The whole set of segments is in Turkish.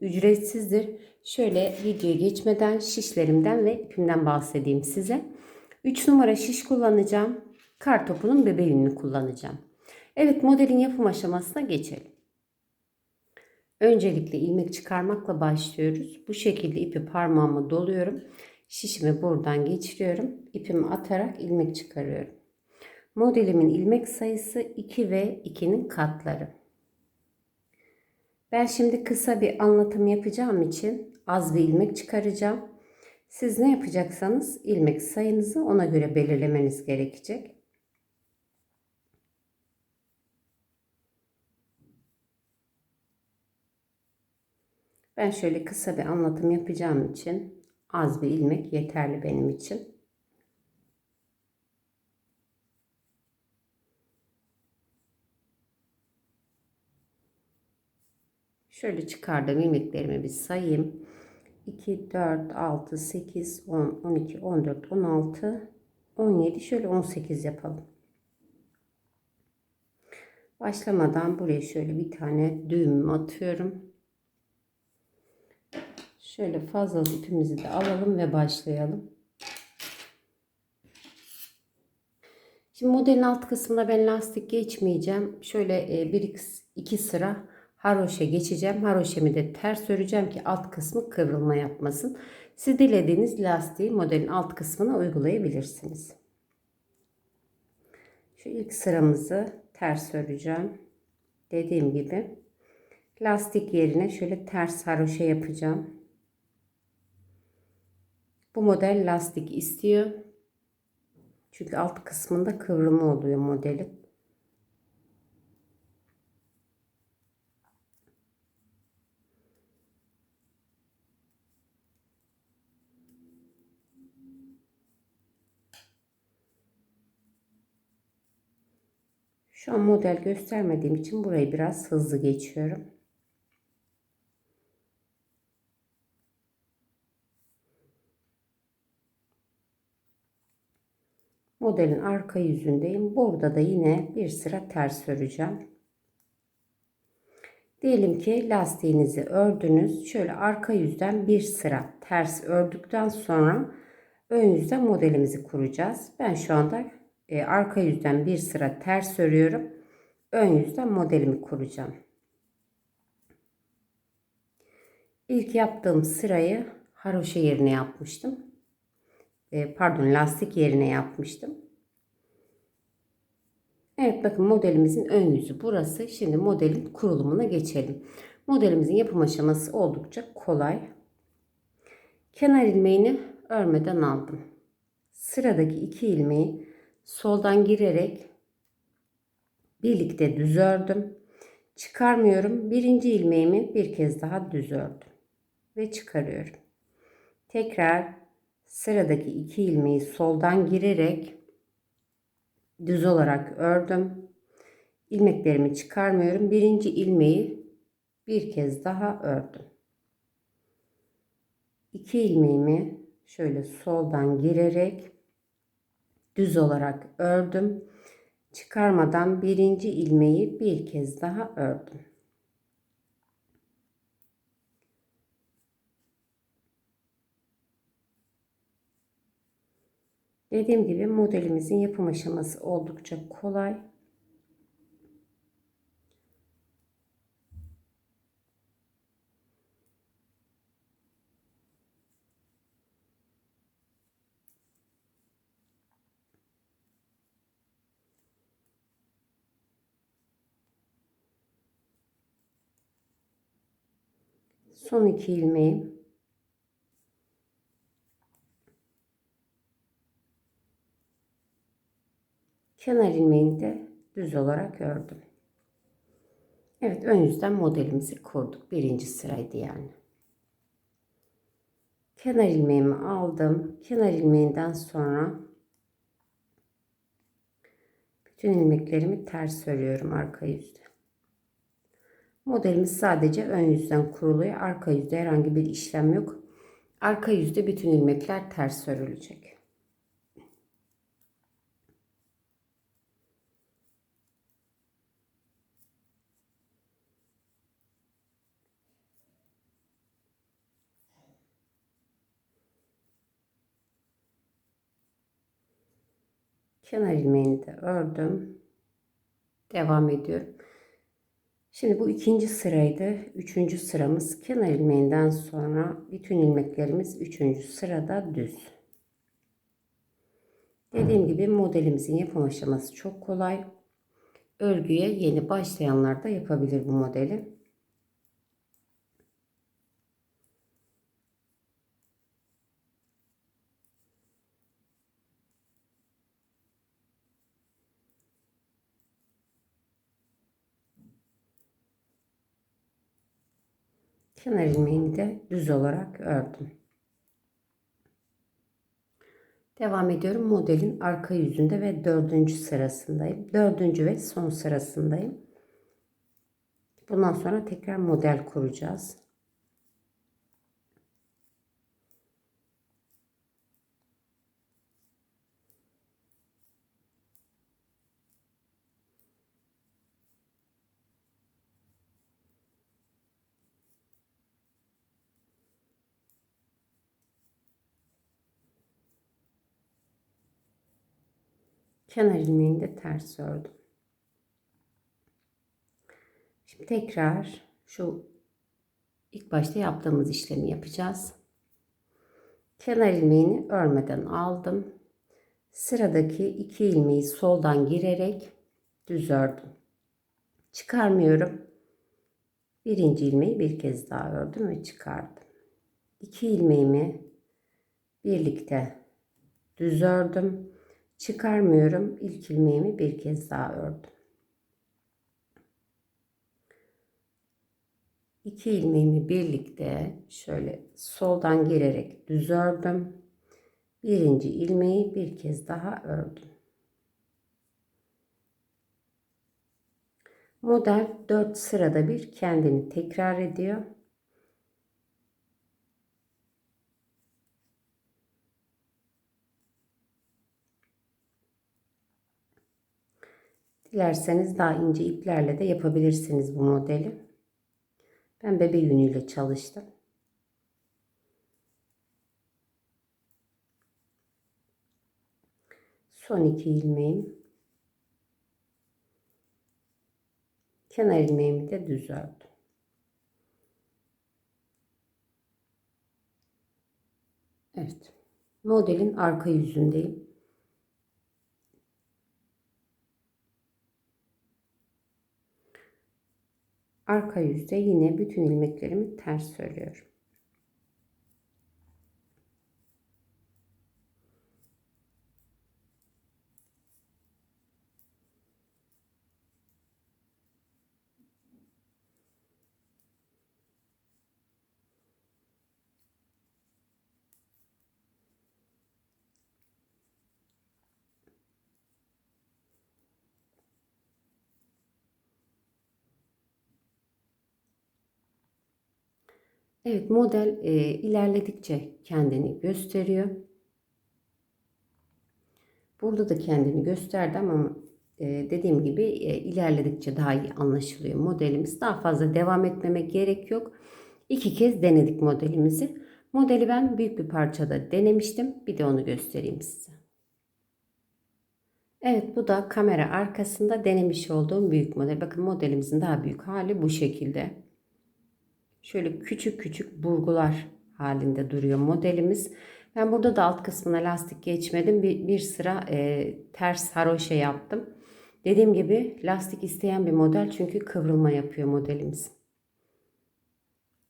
ücretsizdir. Şöyle videoya geçmeden şişlerimden ve ipimden bahsedeyim size. 3 numara şiş kullanacağım. Kar topunun bebeğini kullanacağım. Evet modelin yapım aşamasına geçelim. Öncelikle ilmek çıkarmakla başlıyoruz. Bu şekilde ipi parmağıma doluyorum. Şişimi buradan geçiriyorum. İpimi atarak ilmek çıkarıyorum. Modelimin ilmek sayısı 2 ve 2'nin katları. Ben şimdi kısa bir anlatım yapacağım için az bir ilmek çıkaracağım. Siz ne yapacaksanız ilmek sayınızı ona göre belirlemeniz gerekecek. Ben şöyle kısa bir anlatım yapacağım için az bir ilmek yeterli benim için. Şöyle çıkardığım ilmeklerimi bir sayayım. 2, 4, 6, 8, 10, 12, 14, 16, 17. Şöyle 18 yapalım. Başlamadan buraya şöyle bir tane düğüm atıyorum. Şöyle fazla ipimizi de alalım ve başlayalım. Şimdi modelin alt kısmına ben lastik geçmeyeceğim. Şöyle e, bir iki sıra haroşa geçeceğim. Haroşemi de ters öreceğim ki alt kısmı kıvrılma yapmasın. Siz dilediğiniz lastiği modelin alt kısmına uygulayabilirsiniz. Şu ilk sıramızı ters öreceğim. Dediğim gibi lastik yerine şöyle ters haroşa yapacağım. Bu model lastik istiyor. Çünkü alt kısmında kıvrımı oluyor modelin. Şu an model göstermediğim için burayı biraz hızlı geçiyorum. Modelin arka yüzündeyim. Burada da yine bir sıra ters öreceğim. Diyelim ki lastiğinizi ördünüz. Şöyle arka yüzden bir sıra ters ördükten sonra ön yüzden modelimizi kuracağız. Ben şu anda e, arka yüzden bir sıra ters örüyorum. Ön yüzden modelimi kuracağım. İlk yaptığım sırayı haroşa yerine yapmıştım. E, pardon lastik yerine yapmıştım. Evet bakın modelimizin ön yüzü burası. Şimdi modelin kurulumuna geçelim. Modelimizin yapım aşaması oldukça kolay. Kenar ilmeğini örmeden aldım. Sıradaki iki ilmeği soldan girerek birlikte düz ördüm. Çıkarmıyorum. Birinci ilmeğimi bir kez daha düz ördüm. Ve çıkarıyorum. Tekrar sıradaki iki ilmeği soldan girerek düz olarak ördüm. İlmeklerimi çıkarmıyorum. Birinci ilmeği bir kez daha ördüm. İki ilmeğimi şöyle soldan girerek düz olarak ördüm. Çıkarmadan birinci ilmeği bir kez daha ördüm. Dediğim gibi modelimizin yapım aşaması oldukça kolay. Son iki ilmeğim kenar ilmeğini de düz olarak ördüm. Evet ön yüzden modelimizi kurduk. Birinci sıraydı yani. Kenar ilmeğimi aldım. Kenar ilmeğinden sonra bütün ilmeklerimi ters örüyorum arka yüzde. Modelimiz sadece ön yüzden kuruluyor. Arka yüzde herhangi bir işlem yok. Arka yüzde bütün ilmekler ters örülecek. Kenar ilmeğini de ördüm. Devam ediyorum. Şimdi bu ikinci sıraydı. Üçüncü sıramız kenar ilmeğinden sonra bütün ilmeklerimiz üçüncü sırada düz. Dediğim gibi modelimizin yapım aşaması çok kolay. Örgüye yeni başlayanlar da yapabilir bu modeli. Kenar ilmeğini de düz olarak ördüm. Devam ediyorum. Modelin arka yüzünde ve dördüncü sırasındayım. Dördüncü ve son sırasındayım. Bundan sonra tekrar model kuracağız. Kenar ilmeğini de ters ördüm. Şimdi tekrar şu ilk başta yaptığımız işlemi yapacağız. Kenar ilmeğini örmeden aldım. Sıradaki iki ilmeği soldan girerek düz ördüm. Çıkarmıyorum. Birinci ilmeği bir kez daha ördüm ve çıkardım. İki ilmeğimi birlikte düz ördüm çıkarmıyorum. İlk ilmeğimi bir kez daha ördüm. İki ilmeğimi birlikte şöyle soldan girerek düz ördüm. Birinci ilmeği bir kez daha ördüm. Model 4 sırada bir kendini tekrar ediyor. Dilerseniz daha ince iplerle de yapabilirsiniz bu modeli. Ben bebe yünüyle çalıştım. Son iki ilmeğim. Kenar ilmeğimi de düz ördüm. Evet. Modelin arka yüzündeyim. Arka yüzde yine bütün ilmeklerimi ters örüyorum. Evet model e, ilerledikçe kendini gösteriyor. Burada da kendini gösterdi ama e, dediğim gibi e, ilerledikçe daha iyi anlaşılıyor modelimiz. Daha fazla devam etmeme gerek yok. İki kez denedik modelimizi. Modeli ben büyük bir parçada denemiştim. Bir de onu göstereyim size. Evet bu da kamera arkasında denemiş olduğum büyük model. Bakın modelimizin daha büyük hali bu şekilde. Şöyle küçük küçük burgular halinde duruyor modelimiz. Ben burada da alt kısmına lastik geçmedim. Bir, bir sıra e, ters haroşa yaptım. Dediğim gibi lastik isteyen bir model çünkü kıvrılma yapıyor modelimiz.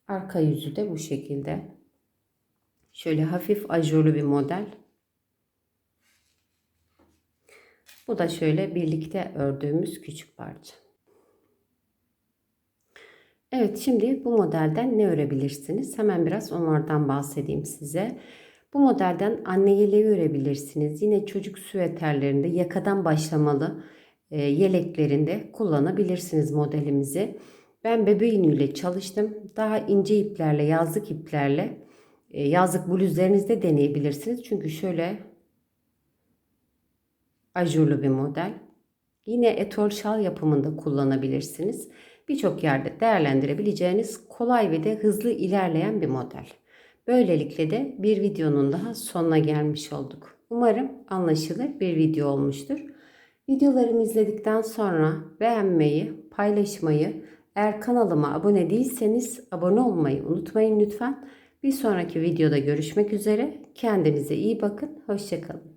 Arka yüzü de bu şekilde. Şöyle hafif ajurlu bir model. Bu da şöyle birlikte ördüğümüz küçük parça. Evet şimdi bu modelden ne örebilirsiniz? Hemen biraz onlardan bahsedeyim size. Bu modelden anne yeleği örebilirsiniz. Yine çocuk süveterlerinde yakadan başlamalı e, yeleklerinde kullanabilirsiniz modelimizi. Ben bebe ile çalıştım. Daha ince iplerle, yazlık iplerle e, yazlık bluzlarınızda deneyebilirsiniz. Çünkü şöyle ajurlu bir model. Yine etol şal yapımında kullanabilirsiniz. Birçok yerde değerlendirebileceğiniz kolay ve de hızlı ilerleyen bir model. Böylelikle de bir videonun daha sonuna gelmiş olduk. Umarım anlaşılır bir video olmuştur. Videolarımı izledikten sonra beğenmeyi, paylaşmayı, eğer kanalıma abone değilseniz abone olmayı unutmayın lütfen. Bir sonraki videoda görüşmek üzere. Kendinize iyi bakın. Hoşçakalın.